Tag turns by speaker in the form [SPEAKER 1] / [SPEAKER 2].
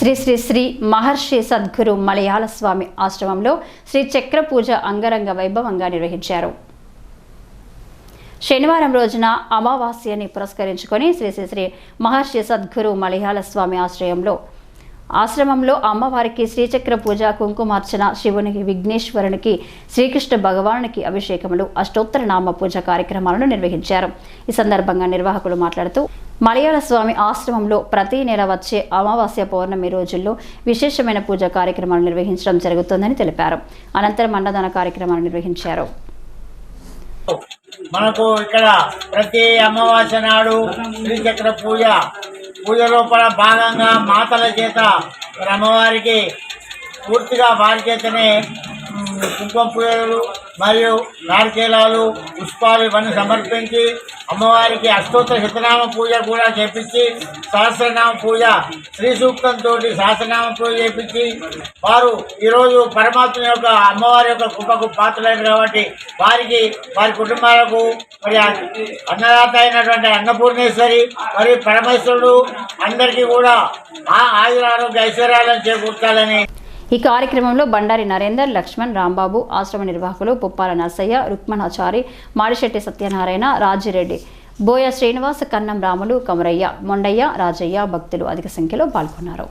[SPEAKER 1] శ్రీ శ్రీ శ్రీ మహర్షి సద్గురు మలయాళ స్వామి ఆశ్రమంలో శ్రీ చక్ర పూజ అంగరంగ వైభవంగా నిర్వహించారు. శనివారం రోజున అమావాస్యని పురస్కరించుకొని శ్రీ శ్రీ శ్రీ మహర్షి సద్గురు మలయాళ స్వామి ఆశ్రయంలో ఆశ్రమంలో అమ్మవారికి శ్రీచక్ర పూజ కుంకుమార్చన శివునికి విఘ్నేశ్వరునికి శ్రీకృష్ణ భగవానునికి అభిషేకములు అష్టోత్తర నామ పూజ కార్యక్రమాలను నిర్వహించారు. ఈ సందర్భంగా నిర్వాహకులు మాట్లాడుతూ మలయాళ స్వామి ఆశ్రమంలో ప్రతి నెల వచ్చే అమావాస్య పౌర్ణమి రోజుల్లో విశేషమైన పూజ కార్యక్రమాలు నిర్వహించడం జరుగుతుందని తెలిపారు. అనంతరం అన్నదాన కార్యక్రమాలు నిర్వహించారు.
[SPEAKER 2] మనకు ఇక్కడ ప్రతి అమావాస్య నాడు శ్రీచక్ర పూజ. పూజ లోపల భాగంగా మాతల చేత అమ్మవారికి పూర్తిగా వారి చేతనే కుంకుమ పూజలు మరియు నారికేలాలు పుష్పాలు ఇవన్నీ సమర్పించి అమ్మవారికి అష్టోత్తర శతనామ పూజ కూడా చేపించి సహస్రనామ పూజ శ్రీ సూక్తంతో సహస్రనామ పూజ చేపించి వారు ఈరోజు పరమాత్మ యొక్క అమ్మవారి యొక్క కృపకు పాత్రలైన కాబట్టి వారికి వారి కుటుంబాలకు మరి అన్నదాత అయినటువంటి అన్నపూర్ణేశ్వరి మరియు పరమేశ్వరుడు అందరికీ కూడా ఆ ఆయురారోగ్య ఐశ్వర్యాలను చేకూర్చాలని
[SPEAKER 1] ఈ కార్యక్రమంలో బండారి నరేందర్ లక్ష్మణ్ రాంబాబు ఆశ్రమ నిర్వాహకులు పుప్పాల నర్సయ్య రుక్మణాచారి మాడిశెట్టి సత్యనారాయణ రాజిరెడ్డి బోయ శ్రీనివాస్ కన్నం రాములు కమరయ్య మొండయ్య రాజయ్య భక్తులు అధిక సంఖ్యలో పాల్గొన్నారు.